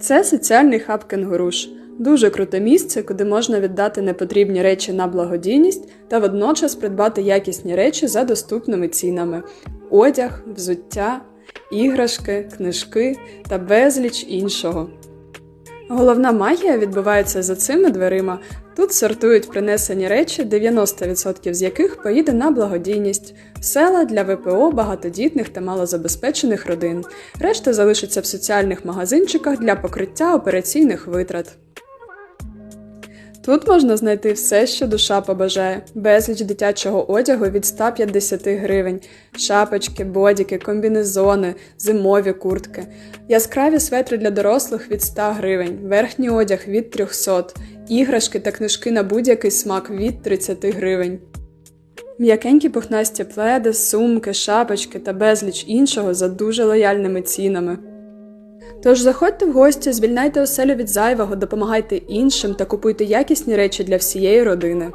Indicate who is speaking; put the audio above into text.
Speaker 1: Це соціальний хаб кенгуруш. Дуже круте місце, куди можна віддати непотрібні речі на благодійність та водночас придбати якісні речі за доступними цінами: одяг, взуття, іграшки, книжки та безліч іншого. Головна магія відбувається за цими дверима. Тут сортують принесені речі, 90% з яких поїде на благодійність, села для ВПО, багатодітних та малозабезпечених родин. Решта залишиться в соціальних магазинчиках для покриття операційних витрат. Тут можна знайти все, що душа побажає: безліч дитячого одягу від 150 гривень, шапочки, бодіки, комбінезони, зимові куртки, яскраві светри для дорослих від 100 гривень, верхній одяг від 300, іграшки та книжки на будь-який смак від 30 гривень. М'якенькі пухнасті пледи, сумки, шапочки та безліч іншого за дуже лояльними цінами. Тож заходьте в гості, звільняйте оселю від зайвого, допомагайте іншим та купуйте якісні речі для всієї родини.